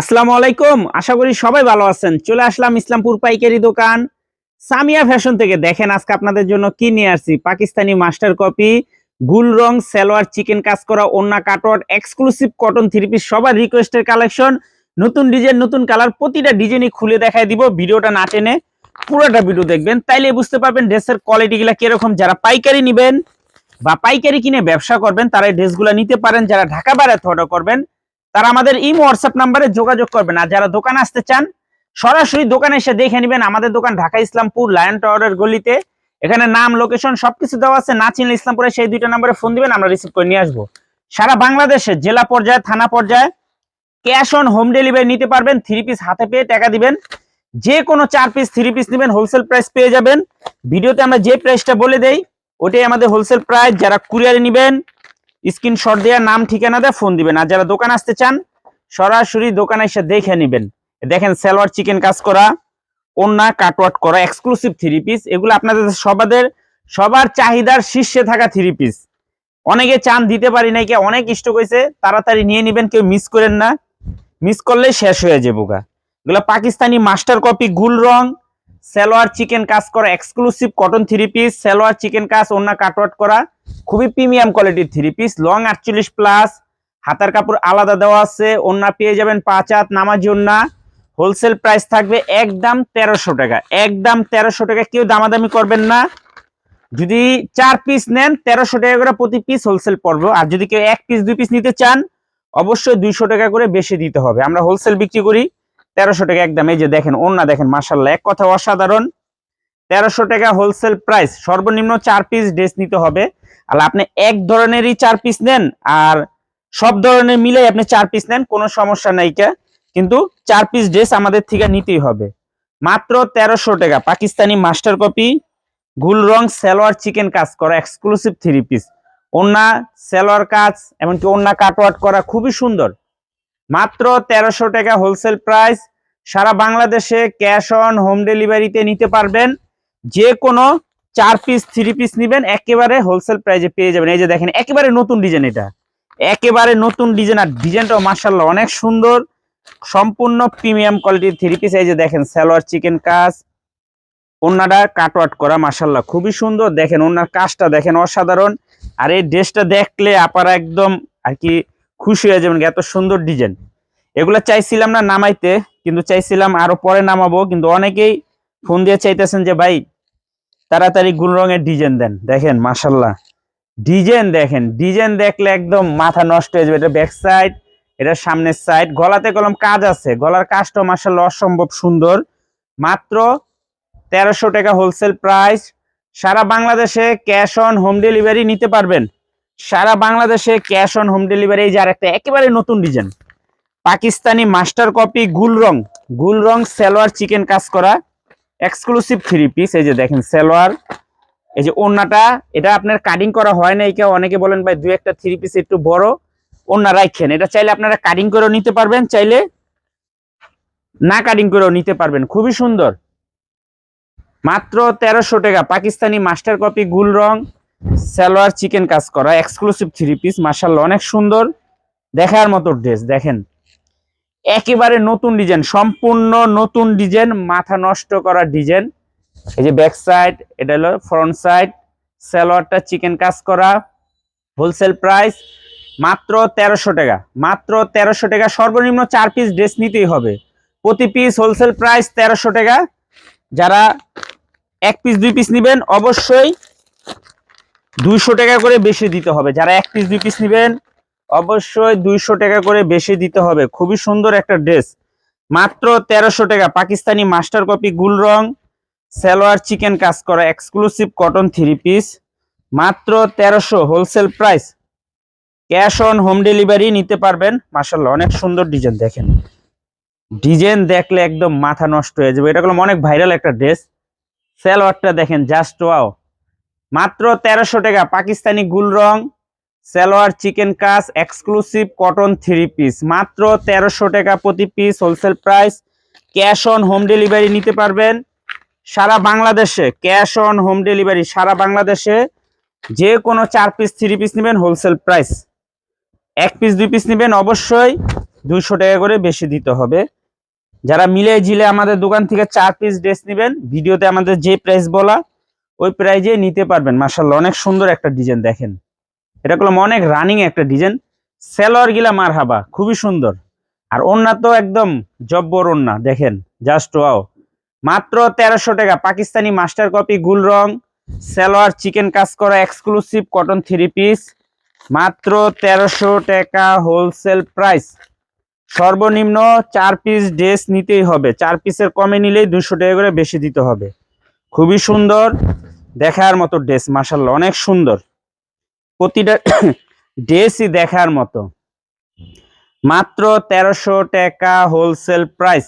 আসসালামু আলাইকুম। আশা করি সবাই ভালো আছেন। চলে আসলাম ইসলামপুর পাইকারি দোকান। সামিয়া ফ্যাশন থেকে দেখেন আজকে আপনাদের জন্য কি নিয়ে আসছি। পাকিস্তানি মাস্টার কপি, গুল রং, সালোয়ার, চিকেন কাজ করা ওন্না cutwork exclusive cotton three piece সবার রিকোয়েস্টের কালেকশন নতুন ডিজাইন নতুন কালার প্রতিটা ডিজাইনই খুলে দেখায় দিব, ভিডিওটা না টেনে পুরোটা ভিডিও দেখবেন। তাইলে বুঝতে পারবেন ড্রেসের কোয়ালিটি গুলা কীরকম। যারা পাইকারি নেবেন বা পাইকারি কিনে ব্যবসা করবেন, তারা এই ড্রেসগুলো নিতে পারেন। যারা ঢাকা বাইরে অর্ডার করবেন তারা আমাদের ইমো হোয়াটসঅ্যাপ নাম্বারে যোগাযোগ করবেন। আর যারা দোকানে আসতে চান, সরাসরি দোকানে এসে দেখে নেবেন আমাদের দোকান ঢাকা ইসলামপুর লায়ন টাওয়ারের গলিতে। এখানে নাম লোকেশন সবকিছু দেওয়া আছে। না চিনলে ইসলামপুরে সেই দুইটা নাম্বারে ফোন দিবেন, আমরা রিসিভ করে নিয়ে আসব। সারা বাংলাদেশে, জেলা পর্যায়ে, থানা পর্যায়ে ক্যাশ অন হোম ডেলিভারি নিতে পারবেন। থ্রি পিস হাতে পেয়ে টাকা দিবেন। যে কোনো চার পিস থ্রি পিস নেবেন হোলসেল প্রাইস পেয়ে যাবেন। ভিডিওতে আমরা যে প্রাইসটা বলে দেই, ওটাই আমাদের হোলসেল প্রাইস যারা কুরিয়ারে নেবেন স্ক্রিনশট দেওয়া নাম, ঠিকানা দেয় ফোন দিবেন। আর যারা দোকান আসতে চান, সরাসরি দোকানে এসে দেখে নেবেন। দেখেন, সালোয়ার চিকেন কাজ করা ওন্না কাটওয়াট করা এক্সক্লুসিভ থ্রি পিস এগুলো আপনাদের সবাদের, সবার চাহিদার শীর্ষে থাকা থ্রি পিস অনেকে চান, দিতে পারি নাই কে, অনেক স্টক হয়েছে, তাড়াতাড়ি নিয়ে নেবেন, কেউ মিস করেন না। মিস করলে শেষ হয়ে যাব গা। এগুলো পাকিস্তানি মাস্টার কপি গুল রং, সালোয়ার চিকেন কাজ করা exclusive cotton three piece salwar chikan কাজ ওন্না কাটওয়াট করা। খুবই প্রিমিয়াম কোয়ালিটির থ্রি পিস, লং আটচল্লিশ প্লাস, হাতার কাপড় আলাদা দেওয়া আছে ওন্না পেয়ে যাবেন পাঁচ হাত, নামাজি ওন্না হোলসেল প্রাইস থাকবে একদম তেরোশো টাকা, একদম তেরোশো টাকা, কেউ দামাদামি করবেন না। যদি চার পিস নেন, তেরোশো টাকা করে প্রতি পিস হোলসেল পড়ব, আর যদি কেউ এক পিস, দুই পিস নিতে চান, অবশ্যই দুইশো টাকা করে বেশি দিতে হবে। আমরা হোলসেল বিক্রি করি, তেরোশো টাকা একদম, এই যে দেখেন ওন্না দেখেন মার্শাল্লাহ এক কথা অসাধারণ। তেরোশো টাকা হোলসেল প্রাইস, সর্বনিম্ন চার পিস ড্রেস নিতে হবে। আর আপনি এক ধরনেরই চার পিস নেন আর সব ধরনের মিলে আপনি চার পিস নেন, কোনো সমস্যা নাই কে। কিন্তু চার পিস ড্রেস আমাদের থেকে নিতেই হবে। মাত্র তেরোশো টাকা, পাকিস্তানি মাস্টার কপি গুল রং সালোয়ার চিকেন কাজ করা এক্সক্লুসিভ থ্রি পিস ওন্না সালোয়ার কাজ, এমনকি ওন্না কাটওয়াট করা খুবই সুন্দর। মাত্র তেরোশো টাকা হোলসেল প্রাইস সারা বাংলাদেশে ক্যাশ অন হোম ডেলিভারিতে নিতে পারবেন। যে কোনো চার পিস থ্রি পিস নিবেন, একেবারে হোলসেল প্রাইজে পেয়ে যাবেন। এই যে দেখেন, একেবারে নতুন ডিজাইন এটা। একেবারে নতুন ডিজাইন আর ডিজাইনটাও মার্শাল্লাহ অনেক সুন্দর। সম্পূর্ণ প্রিমিয়াম কোয়ালিটির থ্রি পিস এই যে দেখেন, সালোয়ার চিকেন কাজ ওনাটা কাটওয়াট করা মার্শাল্লাহ খুবই সুন্দর। দেখেন ওনার কাজটা দেখেন অসাধারণ। আর এই ড্রেসটা দেখলে আপারা একদম আর কি খুশি হয়ে যাবেন, এত সুন্দর ডিজাইন এগুলো চাইছিলাম না নামাইতে, কিন্তু চাইছিলাম আরও পরে নামাবো, কিন্তু অনেকেই ফোন দিয়ে চাইতেছেন যে, ভাই তাড়াতাড়ি গুল রঙের ডিজাইন দেন, দেখেন মাসাল্লাহ ডিজাইন দেখেন, ডিজাইন দেখলে একদম মাথা নষ্ট হয়ে যাবে, এটা ব্যাক সাইড এটা সামনের সাইড গলাতে কলম কাজ আছে, গলার কাজটা মাসাল্লাহ অসম্ভব সুন্দর। মাত্র তেরোশো টাকা হোলসেল প্রাইস সারা বাংলাদেশে ক্যাশ অন হোম ডেলিভারি নিতে পারবেন। সারা বাংলাদেশে ক্যাশ অন হোম ডেলিভারি এই যে আরেকটা, একেবারে নতুন ডিজাইন। পাকিস্তানি মাস্টার কপি গুল রং। গুল রং, সালোয়ার চিকেন কাজ করা। এক্সক্লুসিভ থ্রি পিস এই যে দেখেন সালোয়ার, এই যে ওন্নাটা এটা আপনার কাটিং করা হয় না কেউ, অনেকে বলেন ভাই দুই একটা থ্রি পিস একটু বড় ওন্না রাখেন এটা চাইলে আপনারা কাটিং করেও নিতে পারবেন, চাইলে না কাটিং করেও নিতে পারবেন। খুবই সুন্দর। মাত্র তেরোশো টাকা, পাকিস্তানি মাস্টার কপি গুল রং, সালোয়ার চিকেন কাজ করা এক্সক্লুসিভ থ্রি পিস মার্শাল্লাহ অনেক সুন্দর। দেখার মতো ড্রেস দেখেন। একেবারে নতুন ডিজাইন, সম্পূর্ণ নতুন ডিজাইন, মাথা নষ্ট করা ডিজাইন। এই যে ব্যাক সাইড এটা হলো ফ্রন্ট সাইড সালোয়ারটা চিকেন কাজ করা হোলসেল প্রাইস মাত্র তেরোশো টাকা। মাত্র তেরোশো টাকা, সর্বনিম্ন চার পিস ড্রেস নিতেই হবে। প্রতি পিস হোলসেল প্রাইস তেরোশো টাকা। যারা এক পিস দুই পিস নেবেন, অবশ্যই দুইশো টাকা করে বেশি দিতে হবে। যারা এক পিস দুই পিস নেবেন অবশ্যই দুইশো টাকা করে বেশি দিতে হবে। খুবই সুন্দর একটা ড্রেস। মাত্র তেরোশো টাকা। পাকিস্তানি মাস্টার কপি, গুল রং, সালোয়ার, চিকেন কাজ করা এক্সক্লুসিভ কটন থ্রি পিস মাত্র তেরোশো wholesale price cash on home delivery নিতে পারবেন। মাসাল্লাহ অনেক সুন্দর ডিজাইন দেখেন। ডিজাইন দেখলে একদম মাথা নষ্ট হয়ে যাবে। এটা হলো অনেক ভাইরাল একটা ড্রেস সালোয়ারটা দেখেন জাস্ট ওয়াও মাত্র তেরোশো টাকা। পাকিস্তানি গুল রং সালোয়ার, চিকেন কাজ এক্সক্লুসিভ কটন থ্রি পিস মাত্র তেরোশো টাকা প্রতি piece wholesale price cash on home delivery নিতে পারবেন। সারা বাংলাদেশে ক্যাশ অন হোম ডেলিভারি সারা বাংলাদেশে যে কোনো চার পিস থ্রি পিস নেবেন হোলসেল প্রাইস এক পিস দুই পিস নেবেন অবশ্যই। দুইশো টাকা করে বেশি দিতে হবে। যারা মিলে ঝিলে আমাদের দোকান থেকে চার পিস ড্রেস নেবেন, ভিডিওতে আমাদের যে প্রাইস বলা, ওই প্রাইজে নিতে পারবেন। মার্শাল্লাহ অনেক সুন্দর একটা ডিজাইন দেখেন। এটা করলাম অনেক রানিং একটা ডিজাইন সেলোয়ার গিলা মার হাবা খুবই সুন্দর। আর ওন্না তো একদম জব্বর ওন্না দেখেন জাস্ট ওয়াও মাত্র তেরোশো টাকা, পাকিস্তানি মাস্টার কপি গুল রং, সেলোয়ার চিকেন কাজ করা এক্সক্লুসিভ কটন থ্রি পিস মাত্র তেরোশো টাকা হোলসেল প্রাইস সর্বনিম্ন চার পিস ড্রেস নিতেই হবে। চার পিসের কমে নিলেই দুশো টাকা করে বেশি দিতে হবে। খুবই সুন্দর, দেখার মতো ড্রেস মাসাল্লাহ অনেক সুন্দর। প্রতিটা ড্রেসই দেখার মতো। মাত্র তেরোশো টাকা হোলসেল প্রাইস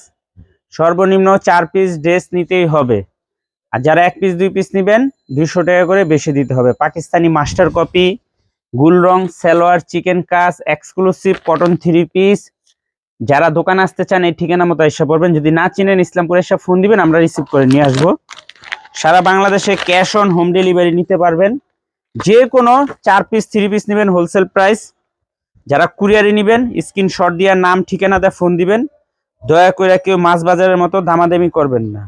সর্বনিম্ন চার পিস ড্রেস নিতেই হবে। আর যারা এক পিস দুই পিস নেবেন, দুইশো টাকা করে বেশি দিতে হবে। পাকিস্তানি মাস্টার কপি গুল রং সালোয়ার চিকেন কাস এক্সক্লুসিভ কটন থ্রি পিস যারা দোকান আসতে চান, এই ঠিকানা মতো এসে পড়বেন। যদি না চিনেন, ইসলামপুরে এসে ফোন দিবেন, আমরা রিসিভ করে নিয়ে আসব। সারা বাংলাদেশে ক্যাশ অন হোম ডেলিভারি নিতে পারবেন। যে কোনো চার পিস থ্রি পিস নেবেন হোলসেল প্রাইস যারা কুরিয়ারে নেবেন স্ক্রিনশট দিয়ে নাম, ঠিকানা দিয়ে ফোন দিবেন, দয়া করে কেউ মাছ বাজারের মতো দামাদামি করবেন না।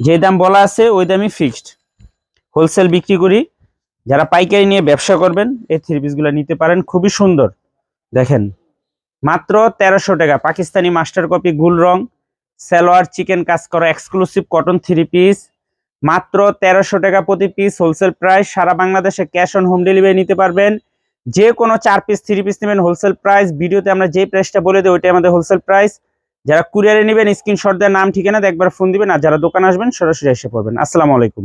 যে দাম বলা আছে, ওই দামই ফিক্সড হোলসেল বিক্রি করি, যারা পাইকারি নিয়ে ব্যবসা করবেন, এই থ্রি পিসগুলো নিতে পারেন, খুবই সুন্দর। দেখেন, মাত্র তেরোশো টাকা, পাকিস্তানি মাস্টার কপি গুল রং, সালোয়ার চিকেন কাজ করা এক্সক্লুসিভ কটন থ্রি পিস মাত্র তেরোশো টাকা প্রতি পিস হোলসেল প্রাইস সারা বাংলাদেশে ক্যাশ অন হোম ডেলিভারি নিতে পারবেন। যে কোনো চার পিস থ্রি পিস নেবেন হোলসেল প্রাইস ভিডিওতে আমরা যে প্রাইসটা বলে দেবো ওইটাই আমাদের হোলসেল প্রাইস যারা কুরিয়ারে নেবেন স্ক্রিনশট দেওয়ার নাম, ঠিকানা একবার ফোন দিবেন। আর যারা দোকান আসবেন, সরাসরি এসে পড়বেন। আসসালামু আলাইকুম।